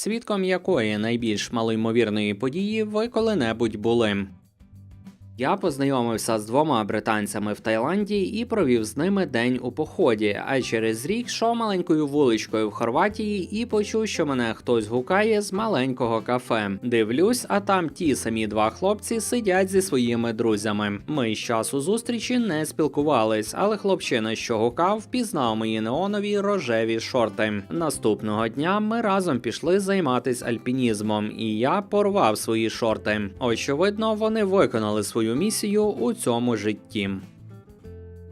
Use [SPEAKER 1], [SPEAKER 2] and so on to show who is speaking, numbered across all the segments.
[SPEAKER 1] свідком якої найбільш малоймовірної події ви коли-небудь були. Я познайомився з двома британцями в Таїланді і провів з ними день у поході. А через рік йшов маленькою вуличкою в Хорватії і почув, що мене хтось гукає з маленького кафе. Дивлюсь, а там ті самі два хлопці сидять зі своїми друзями. Ми з часу зустрічі не спілкувались, але хлопчина, що гукав, впізнав мої неонові рожеві шорти. Наступного дня ми разом пішли займатися альпінізмом, і я порвав свої шорти. Очевидно, вони виконали свою місію у цьому житті.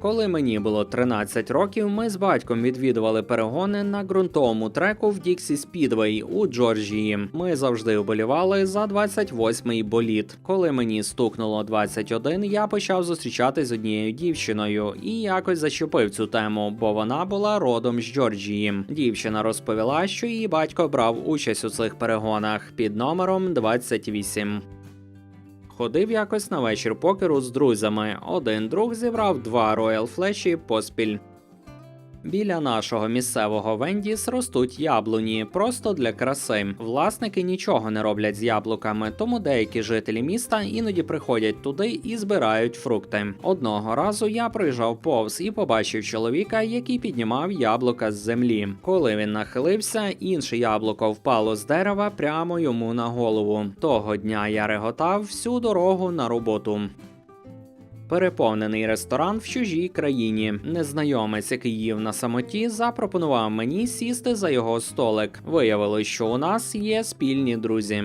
[SPEAKER 1] Коли мені було 13 років, ми з батьком відвідували перегони на ґрунтовому треку в Діксі Спідвей у Джорджії. Ми завжди вболівали за 28-й боліт. Коли мені стукнуло 21, я почав зустрічатись з однією дівчиною і якось зачепив цю тему, бо вона була родом з Джорджії. Дівчина розповіла, що її батько брав участь у цих перегонах під номером 28. Ходив якось на вечір покеру з друзями. Один друг зібрав два роял флеші поспіль. Біля нашого місцевого Вендіс ростуть яблуні просто для краси. Власники нічого не роблять з яблуками, тому деякі жителі міста іноді приходять туди і збирають фрукти. Одного разу я проїжджав повз і побачив чоловіка, який піднімав яблука з землі. Коли він нахилився, інше яблуко впало з дерева прямо йому на голову. Того дня я реготав всю дорогу на роботу. Переповнений ресторан в чужій країні. Незнайомець, який їв на самоті, запропонував мені сісти за його столик. Виявилось, що у нас є спільні друзі.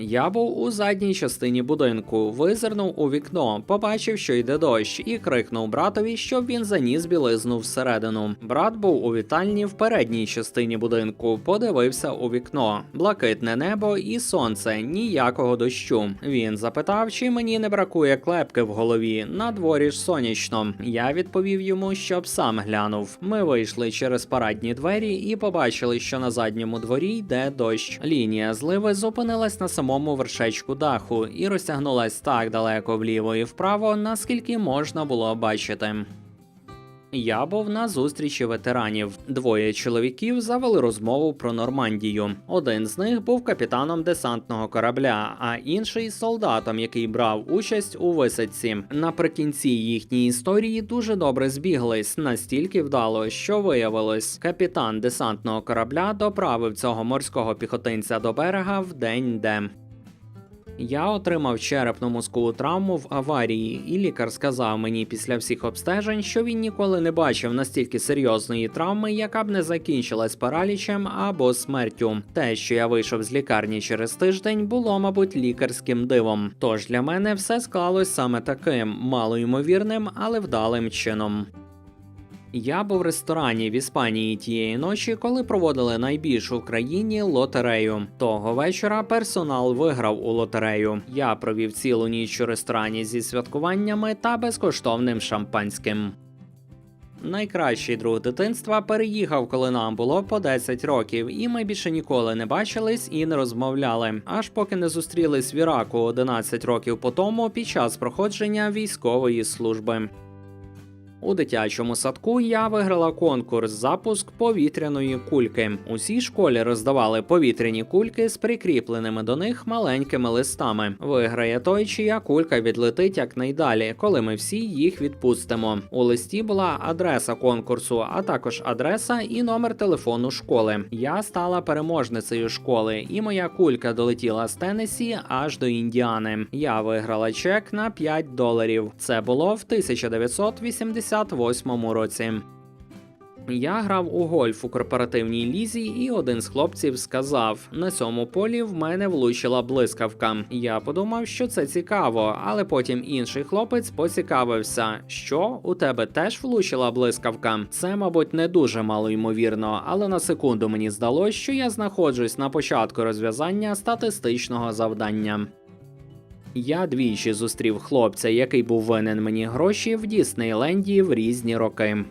[SPEAKER 1] Я був у задній частині будинку, визирнув у вікно, побачив, що йде дощ, і крикнув братові, щоб він заніс білизну всередину. Брат був у вітальні в передній частині будинку, подивився у вікно, блакитне небо і сонце, ніякого дощу. Він запитав, чи мені не бракує клепки в голові. На дворі ж сонячно. Я відповів йому, щоб сам глянув. Ми вийшли через парадні двері і побачили, що на задньому дворі йде дощ. Лінія зливи зупинилась на самому вершечку даху і розтягнулась так далеко вліво і вправо, наскільки можна було бачити. Я був на зустрічі ветеранів. Двоє чоловіків завели розмову про Нормандію. Один з них був капітаном десантного корабля, а інший солдатом, який брав участь у висадці. Наприкінці їхньої історії дуже добре збіглись, настільки вдало, що виявилось, капітан десантного корабля доправив цього морського піхотинця до берега в день Д. Я отримав черепно-мозкову травму в аварії, і лікар сказав мені після всіх обстежень, що він ніколи не бачив настільки серйозної травми, яка б не закінчилась паралічем або смертю. Те, що я вийшов з лікарні через тиждень, було, мабуть, лікарським дивом. Тож для мене все склалось саме таким малоймовірним, але вдалим чином. Я був в ресторані в Іспанії тієї ночі, коли проводили найбільшу в країні лотерею. Того вечора персонал виграв у лотерею. Я провів цілу ніч у ресторані зі святкуваннями та безкоштовним шампанським. Найкращий друг дитинства переїхав, коли нам було по 10 років, і ми більше ніколи не бачились і не розмовляли, аж поки не зустрілись в Іраку 11 років по тому під час проходження військової служби. У дитячому садку я виграла конкурс запуск повітряної кульки. Усій школі роздавали повітряні кульки з прикріпленими до них маленькими листами. Виграє той, чия кулька відлетить якнайдалі, коли ми всі їх відпустимо. У листі була адреса конкурсу, а також адреса і номер телефону школи. Я стала переможницею школи, і моя кулька долетіла з Теннессі аж до Індіани. Я виграла чек на 5 доларів. Це було в 1980 1988 році. Я грав у гольф у корпоративній лізі, і один з хлопців сказав: на цьому полі в мене влучила блискавка. Я подумав, що це цікаво, але потім інший хлопець поцікавився, що у тебе теж влучила блискавка. Це, мабуть, не дуже мало ймовірно, але на секунду мені здалося, що я знаходжусь на початку розв'язання статистичного завдання. Я двічі зустрів хлопця, який був винен мені гроші в Діснейленді в різні роки.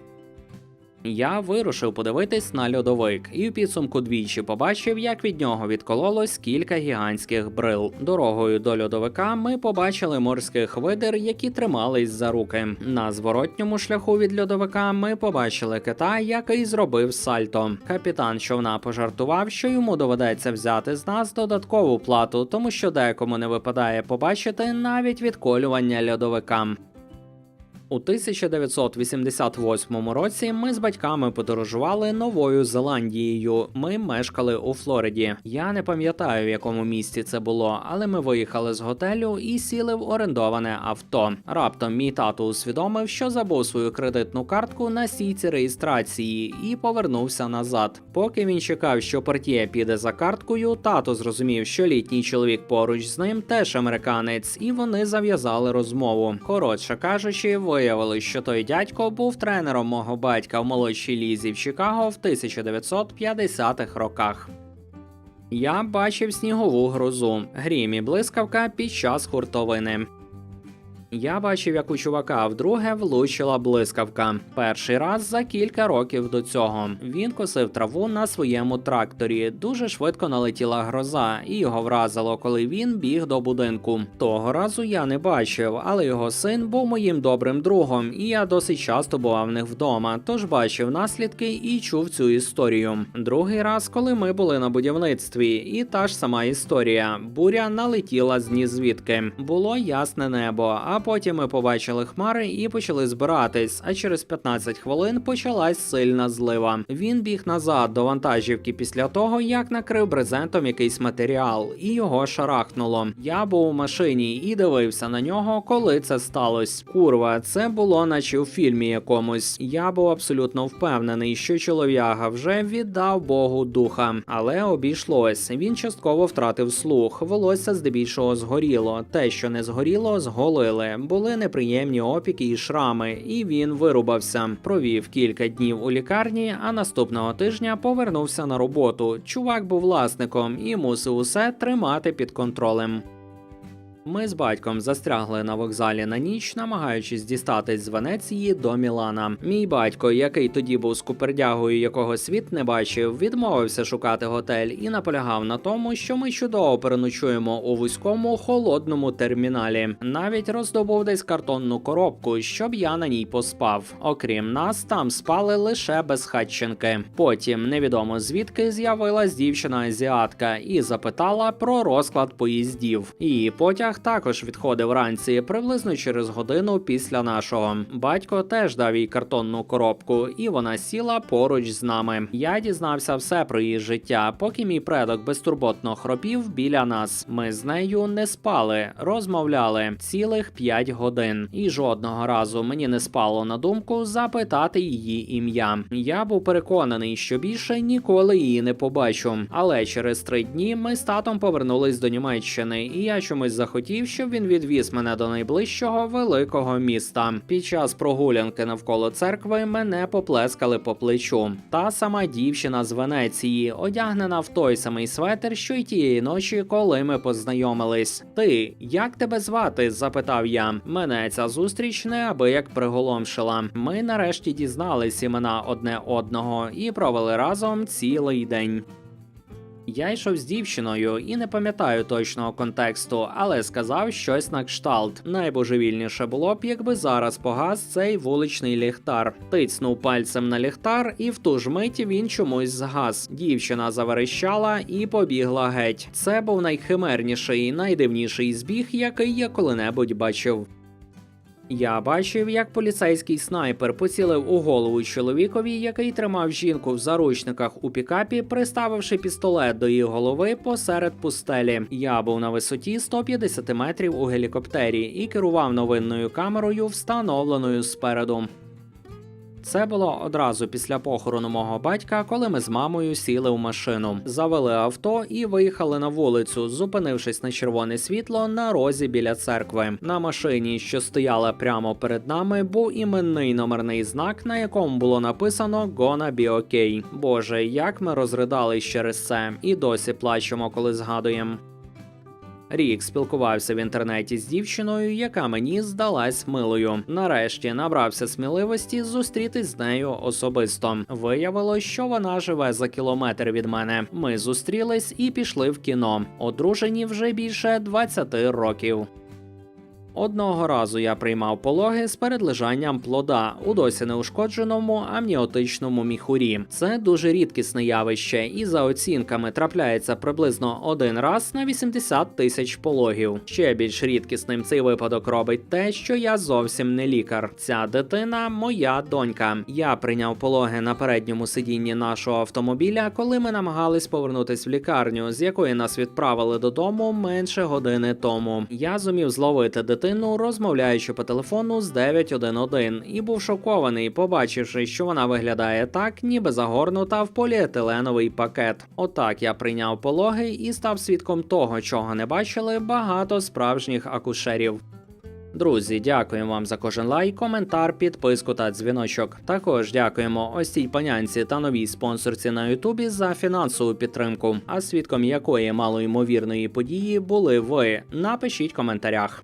[SPEAKER 1] Я вирушив подивитись на льодовик, і в підсумку двічі побачив, як від нього відкололось кілька гігантських брил. Дорогою до льодовика ми побачили морських видер, які тримались за руки. На зворотньому шляху від льодовика ми побачили кита, який зробив сальто. Капітан човна пожартував, що йому доведеться взяти з нас додаткову плату, тому що декому не випадає побачити навіть відколювання льодовика. У 1988 році ми з батьками подорожували Новою Зеландією. Ми мешкали у Флориді. Я не пам'ятаю, в якому місті це було, але ми виїхали з готелю і сіли в орендоване авто. Раптом мій тато усвідомив, що забув свою кредитну картку на стійці реєстрації і повернувся назад. Поки він чекав, що партія піде за карткою, тато зрозумів, що літній чоловік поруч з ним теж американець, і вони зав'язали розмову. Коротше кажучи, виявилось, що той дядько був тренером мого батька в молодшій лізі в Чикаго в 1950-х роках. Я бачив снігову грозу, грім і блискавка під час хуртовини. Я бачив, як у чувака вдруге влучила блискавка. Перший раз за кілька років до цього. Він косив траву на своєму тракторі. Дуже швидко налетіла гроза, і його вразило, коли він біг до будинку. Того разу я не бачив, але його син був моїм добрим другом, і я досить часто бував в них вдома, тож бачив наслідки і чув цю історію. Другий раз, коли ми були на будівництві, і та ж сама історія. Буря налетіла з ні звідки. Було ясне небо. А потім ми побачили хмари і почали збиратись. А через 15 хвилин почалась сильна злива. Він біг назад до вантажівки після того, як накрив брезентом якийсь матеріал, і його шарахнуло. Я був у машині і дивився на нього, коли це сталося. Курва, це було наче у фільмі якомусь. Я був абсолютно впевнений, що чолов'яга вже віддав Богу духа, але обійшлось. Він частково втратив слух. Волосся здебільшого згоріло. Те, що не згоріло, зголили. Були неприємні опіки і шрами, і він вирубався. Провів кілька днів у лікарні, а наступного тижня повернувся на роботу. Чувак був власником і мусив усе тримати під контролем. Ми з батьком застрягли на вокзалі на ніч, намагаючись дістатись з Венеції до Мілана. Мій батько, який тоді був скупердягою, якого світ не бачив, відмовився шукати готель і наполягав на тому, що ми чудово переночуємо у вузькому холодному терміналі. Навіть роздобув десь картонну коробку, щоб я на ній поспав. Окрім нас, там спали лише безхатченки. Потім невідомо звідки з'явилась дівчина азіатка і запитала про розклад поїздів. Її потяг також відходив вранці, приблизно через годину після нашого. Батько теж дав їй картонну коробку, і вона сіла поруч з нами. Я дізнався все про її життя, поки мій предок безтурботно хропів біля нас. Ми з нею не спали, розмовляли цілих 5 годин, і жодного разу мені не спало на думку запитати її ім'я. Я був переконаний, що більше ніколи її не побачу. Але через три дні ми з татом повернулись до Німеччини, і я чомусь захотів, щоб він відвіз мене до найближчого великого міста. Під час прогулянки навколо церкви мене поплескали по плечу. Та сама дівчина з Венеції, одягнена в той самий светр, що й тієї ночі, коли ми познайомились. Ти як тебе звати? запитав я. Мене ця зустріч неабияк приголомшила. Ми нарешті дізнались імена одне одного і провели разом цілий день. Я йшов з дівчиною і не пам'ятаю точного контексту, але сказав щось на кшталт. Найбожевільніше було б, якби зараз погас цей вуличний ліхтар. Тицнув пальцем на ліхтар, і в ту ж мить він чомусь згас. Дівчина заверещала і побігла геть. Це був найхимерніший, найдивніший збіг, який я коли-небудь бачив. Я бачив, як поліцейський снайпер поцілив у голову чоловікові, який тримав жінку в заручниках у пікапі, приставивши пістолет до її голови посеред пустелі. Я був на висоті 150 метрів у гелікоптері і керував новинною камерою, встановленою спереду. Це було одразу після похорону мого батька, коли ми з мамою сіли в машину, завели авто і виїхали на вулицю, зупинившись на червоне світло на розі біля церкви. На машині, що стояла прямо перед нами, був іменний номерний знак, на якому було написано «Gonna be okay». Боже, як ми розридались через це, і досі плачемо, коли згадуємо. Рік спілкувався в інтернеті з дівчиною, яка мені здалась милою. Нарешті набрався сміливості зустрітись з нею особисто. Виявилось, що вона живе за кілометр від мене. Ми зустрілись і пішли в кіно. Одружені вже більше 20 років. Одного разу я приймав пологи з передлежанням плода у досі неушкодженому амніотичному міхурі. Це дуже рідкісне явище, і за оцінками трапляється приблизно один раз на 80 тисяч пологів. Ще більш рідкісним цей випадок робить те, що я зовсім не лікар. Ця дитина моя донька. Я прийняв пологи на передньому сидінні нашого автомобіля, коли ми намагались повернутись в лікарню, з якої нас відправили додому менше години тому. Я зумів зловити дитину, розмовляючи по телефону з 911, і був шокований, побачивши, що вона виглядає так, ніби загорнута в поліетиленовий пакет. Отак я прийняв пологи і став свідком того, чого не бачили багато справжніх акушерів. Друзі, дякуємо вам за кожен лайк, коментар, підписку та дзвіночок. Також дякуємо ось цій панянці та новій спонсорці на Ютубі за фінансову підтримку. А свідком якої малоймовірної події були ви? Напишіть в коментарях.